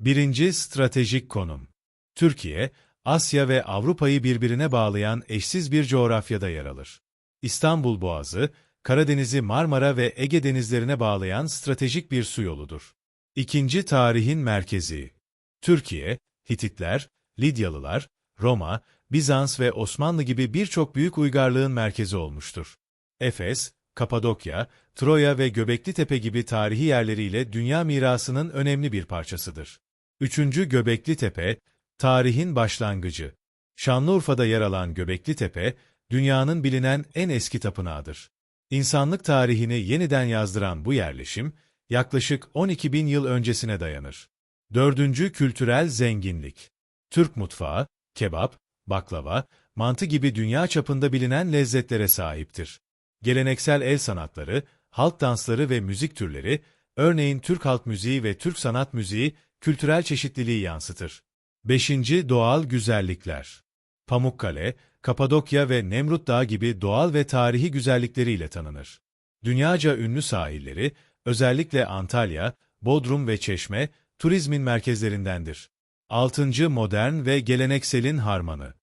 Birinci stratejik konum. Türkiye, Asya ve Avrupa'yı birbirine bağlayan eşsiz bir coğrafyada yer alır. İstanbul Boğazı, Karadeniz'i Marmara ve Ege denizlerine bağlayan stratejik bir su yoludur. İkinci tarihin merkezi. Türkiye, Hititler, Lidyalılar, Roma, Bizans ve Osmanlı gibi birçok büyük uygarlığın merkezi olmuştur. Efes, Kapadokya, Troya ve Göbekli Tepe gibi tarihi yerleriyle dünya mirasının önemli bir parçasıdır. Üçüncü Göbekli Tepe, tarihin başlangıcı. Şanlıurfa'da yer alan Göbekli Tepe, dünyanın bilinen en eski tapınağıdır. İnsanlık tarihini yeniden yazdıran bu yerleşim, yaklaşık 12 bin yıl öncesine dayanır. Dördüncü Kültürel zenginlik. Türk mutfağı, kebap, baklava, mantı gibi dünya çapında bilinen lezzetlere sahiptir. Geleneksel el sanatları, halk dansları ve müzik türleri, örneğin Türk halk müziği ve Türk sanat müziği, kültürel çeşitliliği yansıtır. 5. Doğal güzellikler. Pamukkale, Kapadokya ve Nemrut Dağı gibi doğal ve tarihi güzellikleriyle tanınır. Dünyaca ünlü sahilleri, özellikle Antalya, Bodrum ve Çeşme, turizmin merkezlerindendir. 6. Modern ve gelenekselin harmanı.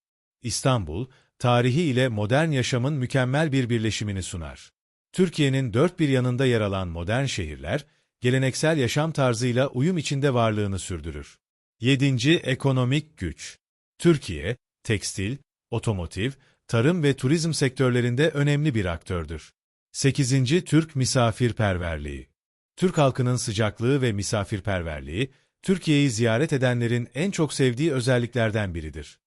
İstanbul, tarihi ile modern yaşamın mükemmel bir birleşimini sunar. Türkiye'nin dört bir yanında yer alan modern şehirler, geleneksel yaşam tarzıyla uyum içinde varlığını sürdürür. 7. Ekonomik güç. Türkiye, tekstil, otomotiv, tarım ve turizm sektörlerinde önemli bir aktördür. 8. Türk misafirperverliği. Türk halkının sıcaklığı ve misafirperverliği, Türkiye'yi ziyaret edenlerin en çok sevdiği özelliklerden biridir.